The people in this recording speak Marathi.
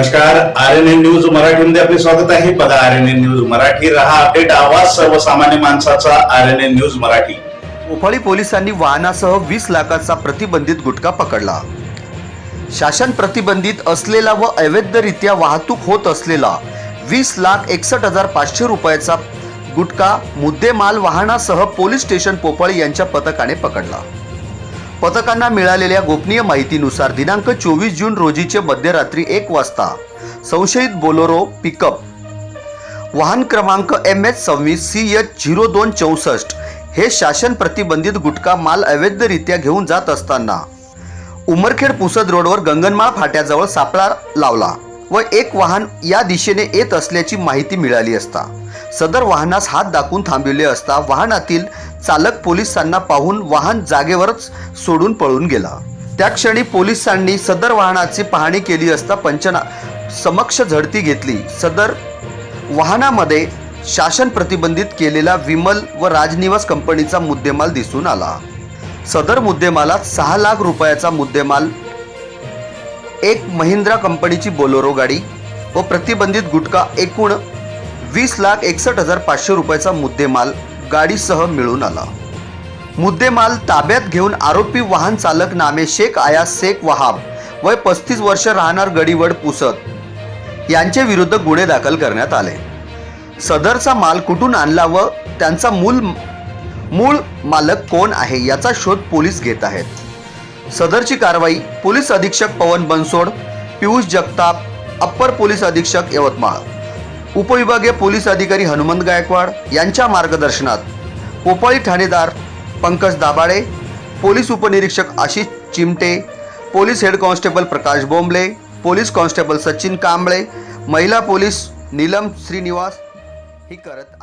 नमस्कार आर एन एन न्यूज मराठीमध्ये आपले स्वागत आहे. बघा R N N news Marathi रहा अपडेट आवाज सर्वसामान्य माणसाचा R N N news Marathi. Kophali पोलिसांनी वाहनासह वीस लाखाचा प्रतिबंधित गुटखा पकडला. शासन प्रतिबंधित असलेला व अवैधरित्या वाहतूक होत असलेला वीस लाख एकसष्ट हजार पाचशे रुपयाचा गुटखा मुद्देमाल वाहनासह पोलीस स्टेशन पोपळी यांच्या पथकाने पकडला. पथकांना मिळालेल्या गोपनीय माहितीनुसार दिनांक चोवीस जून रोजीचे मध्यरात्री एक वाजता संशयित बोलोरो पिकअप. वाहन क्रमांक एम एच सव्वीस सी एच झिरो दोन चौसष्ट हे शासन प्रतिबंधित गुटखा माल अवैधरित्या घेऊन जात असताना उमरखेड पुसद रोडवर गंगनमाळ फाट्याजवळ सापळा लावला व एक वाहन या दिशेने येत असल्याची माहिती मिळाली असता. सदर वाहनास हात दाखवून थांबविले असता वाहनातील चालक पोलिसांना पाहून वाहन जागेवरच सोडून पळून गेला. त्या क्षणी पोलिसांनी सदर वाहनाची पाहणी केली असता पंचना समक्ष झडती घेतली. सदर वाहनामध्ये शासन प्रतिबंधित केलेला विमल व राजनिवास कंपनीचा मुद्देमाल दिसून आला. सदर मुद्देमालात सहा लाख रुपयाचा मुद्देमाल एक महिंद्रा कंपनीची बोलोरो गाडी व प्रतिबंधित गुटखा एकूण वीस लाख एकसष्ट हजार पाचशे रुपयाचा मुद्देमाल गाडीसह मिळून आला. मुद्देमाल ताब्यात घेऊन आरोपी वाहन चालक नामे शेख आयास शेख वहाब वय पस्तीस वर्ष राहणार गडीवड पुसत यांच्या विरुद्ध गुन्हे दाखल करण्यात आले. सदरचा माल कुठून आणला व त्यांचा मूल मूळ मालक कोण आहे याचा शोध पोलीस घेत आहेत. सदरची कारवाई पोलीस अधीक्षक पवन बनसोड पियुष जगताप अप्पर पोलीस अधीक्षक यवतमाळ. उपविभागीय पोलीस अधिकारी हनुमंत गायकवाड यांच्या मार्गदर्शनात पोपाळी ठाणेदार पंकज दाबाळे पोलीस उपनिरीक्षक Ashish Chimte police head constable Prakash Bombale police constable Sachin Kamble महिला पोलीस नीलम श्रीनिवास ही करत